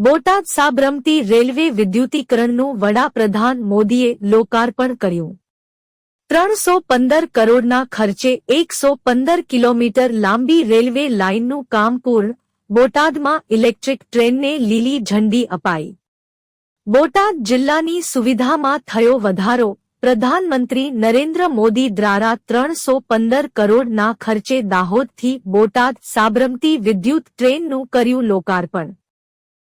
Botad Sabarmati railway વિદ્યુતીકરણનું વડાપ્રધાન મોદીએ લોકાર્પણ કર્યું. ત્રણસો પંદર કરોડના ખર્ચે એકસો પંદર કિલોમીટર લાંબી રેલવે લાઇનનું કામ પૂર્ણ, બોટાદમાં ઇલેક્ટ્રિક ટ્રેનને લીલી ઝંડી અપાઈ. બોટાદ જિલ્લાની સુવિધામાં થયો વધારો, પ્રધાનમંત્રી નરેન્દ્ર મોદી દ્વારા ત્રણસો પંદર કરોડના ખર્ચે દાહોદથી બોટાદ સાબરમતી વિદ્યુત ટ્રેનનું કર્યું લોકાર્પણ.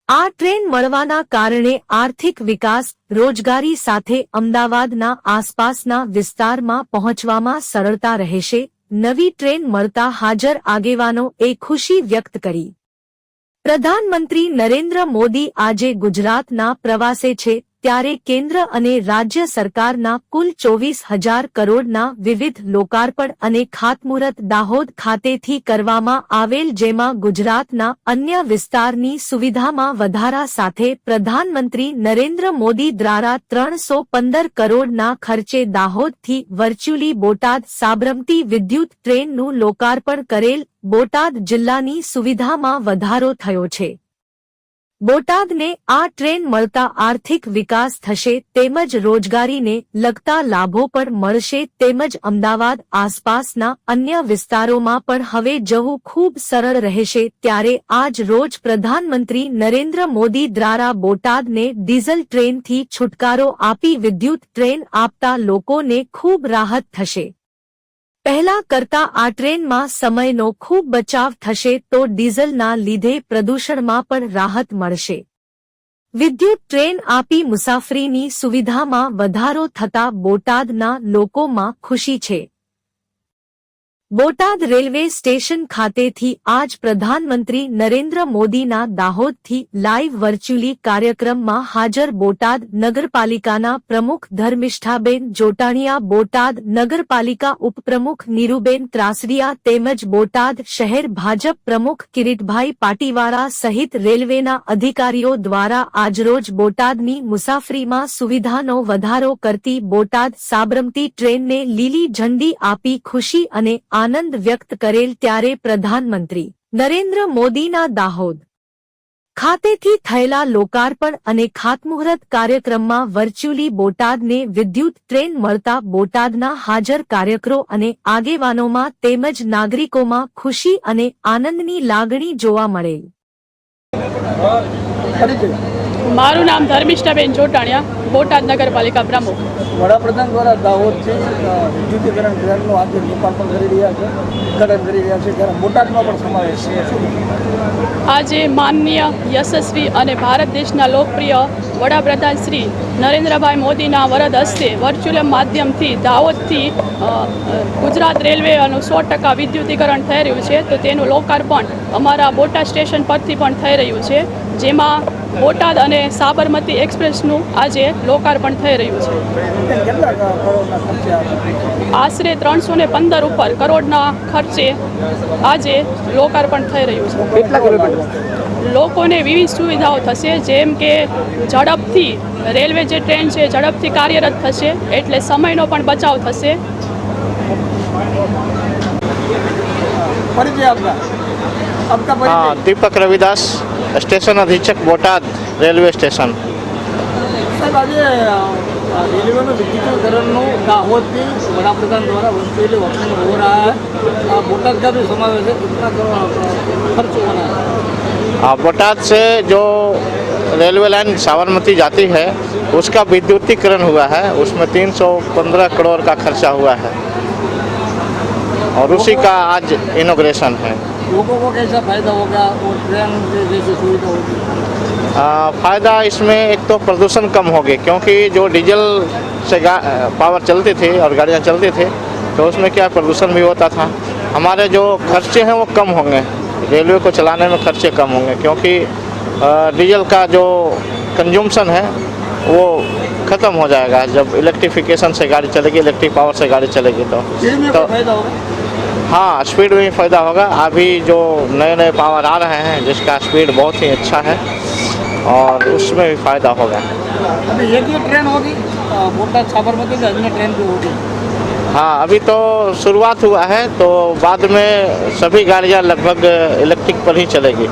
આ ટ્રેન મળવાના કારણે આર્થિક વિકાસ રોજગારી સાથે અમદાવાદના આસપાસના વિસ્તારમાં પહોંચવામાં સરળતા રહેશે. નવી ટ્રેન મળતા હાજર આગેવાનો એ ખુશી વ્યક્ત કરી. પ્રધાનમંત્રી નરેન્દ્ર મોદી આજે ગુજરાતના પ્રવાસે છે. ત્યારે કેન્દ્ર અને રાજ્ય સરકારના કુલ ચોવીસ હજાર કરોડના વિવિધ લોકાર્પણ અને ખાતમુહૂર્ત દાહોદ ખાતેથી કરવામાં આવેલ જેમાં ગુજરાતના અન્ય વિસ્તારની સુવિધામાં વધારા સાથે પ્રધાનમંત્રી નરેન્દ્ર મોદી દ્વારા ત્રણસો પંદર કરોડના ખર્ચે દાહોદથી વર્ચ્યુઅલી બોટાદ સાબરમતી વિદ્યુત ટ્રેનનું લોકાર્પણ કરેલ બોટાદ જિલ્લાની સુવિધામાં વધારો થયો છે. બોટાદને આ ટ્રેન મળતા આર્થિક વિકાસ થશે તેમજ રોજગારીને લગતા લાભો પણ મળશે તેમજ અમદાવાદ આસપાસના અન્ય વિસ્તારોમાં પણ હવે જવું ખૂબ સરળ રહેશે ત્યારે આજ રોજ પ્રધાનમંત્રી નરેન્દ્ર મોદી દ્વારા બોટાદને ડીઝલ ટ્રેનથી છુટકારો આપી વિદ્યુત ટ્રેન આપતા લોકોને ખૂબ રાહત થશે. પહેલા કરતા આ ટ્રેનમાં સમયનો ખૂબ બચાવ થશે તો ડીઝલના લીધે પ્રદૂષણમાં પણ રાહત મળશે. વિદ્યુત ટ્રેન આપી મુસાફરીની સુવિધામાં વધારો થતા બોટાદના લોકોમાં ખુશી છે. બોટાદ રેલવે સ્ટેશન ખાતેથી આજ પ્રધાનમંત્રી નરેન્દ્ર મોદીના દાહોદથી લાઇવ વર્ચ્યુઅલી કાર્યક્રમમાં હાજર બોટાદ નગરપાલિકાના પ્રમુખ ધર્મિષ્ઠાબેન જોટાણીયા, બોટાદ નગરપાલિકા ઉપપ્રમુખ નીરુબેન ત્રાસડિયા તેમજ બોટાદ શહેર ભાજપ પ્રમુખ કિરીટભાઈ પાટીવાળા સહિત રેલવેના અધિકારીઓ દ્વારા આજરોજ બોટાદની મુસાફરીમાં સુવિધાનો વધારો કરતી બોટાદ સાબરમતી ટ્રેનને લીલી ઝંડી આપી ખુશી અને આનંદ વ્યક્ત કરેલ ત્યારે પ્રધાનમંત્રી નરેન્દ્ર મોદીના દાહોદ ખાતેથી થયેલા લોકાર્પણ અને ખાતમુહૂર્ત કાર્યક્રમમાં વર્ચ્યુઅલી બોટાદને વિદ્યુત ટ્રેન મળતા બોટાદના હાજર કાર્યકરો અને આગેવાનોમાં તેમજ નાગરિકોમાં ખુશી અને આનંદની લાગણી જોવા મળેલ. મારું નામ ધર્મિષ્ઠાબેન જોટાણિયા બોટાદ નગરપાલિકા પ્રમુખ. વડાપ્રધાન દ્વારા દાહોદથી વિદ્યુતીકરણ ટ્રેનનું આજે લોકાર્પણ કરી રહ્યા છે ઉદ્ઘાટન કરી રહ્યા છે ત્યારે બોટાદમાં પણ સમાવેશ છે. આજે માનનીય યશસ્વી અને ભારત દેશના લોકપ્રિય વડાપ્રધાન શ્રી નરેન્દ્રભાઈ મોદીના વરદ હસ્તે વર્ચ્યુઅલ માધ્યમથી દાહોદથી ગુજરાત રેલવેનું સો ટકા વિદ્યુતીકરણ થઈ રહ્યું છે તો તેનું લોકાર્પણ અમારા બોટાદ સ્ટેશન પરથી પણ થઈ રહ્યું છે જેમાં બોટાદ અને સાબરમતી એક્સપ્રેસનું આજે લોકાર્પણ થઈ રહ્યું છે? આશરે ત્રણસો ને પંદર ઉપર કરોડના ખર્ચે આજે લોકાર્પણ થઈ રહ્યું છે. લોકોને વિવિધ સુવિધાઓ થશે જેમ કે ઝડપથી રેલવે જે ટ્રેન છે ઝડપથી કાર્યરત થશે એટલે સમયનો પણ બચાવ થશે. દીપક આપના આપકા પરિચય हाँ दीपक रविदास स्टेशन अधीक्षक बोटाद रेलवे स्टेशन સાહેબ આજે અ, અ, રેલવેનું વિદ્યુતીકરણનું દાહોદથી વડાપ્રધાન દ્વારા વર્ચ્યુઅલી ઓપનિંગ हो रहा है अ, बोटाद का भी समावेश है कितना करोड़ अ, खर्च होना है हाँ, बोटाद से जो रेलवे लाइन साबरमती जाती है उसका विद्युतीकरण हुआ है उसमें 315 करोड़ का खर्चा हुआ है और उसी का आज इनोग्रेशन है लोगों को कैसा फ़ायदा होगा और ट्रेन जैसी सुविधा होगी फ़ायदा इसमें एक तो प्रदूषण कम हो गए क्योंकि जो डीजल से पावर चलती थी और गाड़ियाँ चलती थी तो उसमें क्या प्रदूषण भी होता था। हमारे जो खर्चे हैं वो कम होंगे रेलवे को चलाने में खर्चे कम होंगे क्योंकि डीजल का जो कंज्यूमशन है वो ख़त्म हो जाएगा जब इलेक्ट्रिफिकेशन से गाड़ी चलेगी इलेक्ट्रिक पावर से गाड़ी चलेगी तो। तो होगा? हाँ स्पीड में फ़ायदा होगा। अभी जो नए नए पावर आ रहे हैं जिसका स्पीड बहुत ही अच्छा है और उसमें भी फ़ायदा होगा। अभी एक ही ट्रेन होगी साबरमती अन्य ट्रेन भी होगी। हाँ अभी तो शुरुआत हुआ है तो बाद में सभी गाड़ियाँ लगभग इलेक्ट्रिक पर ही चलेगी।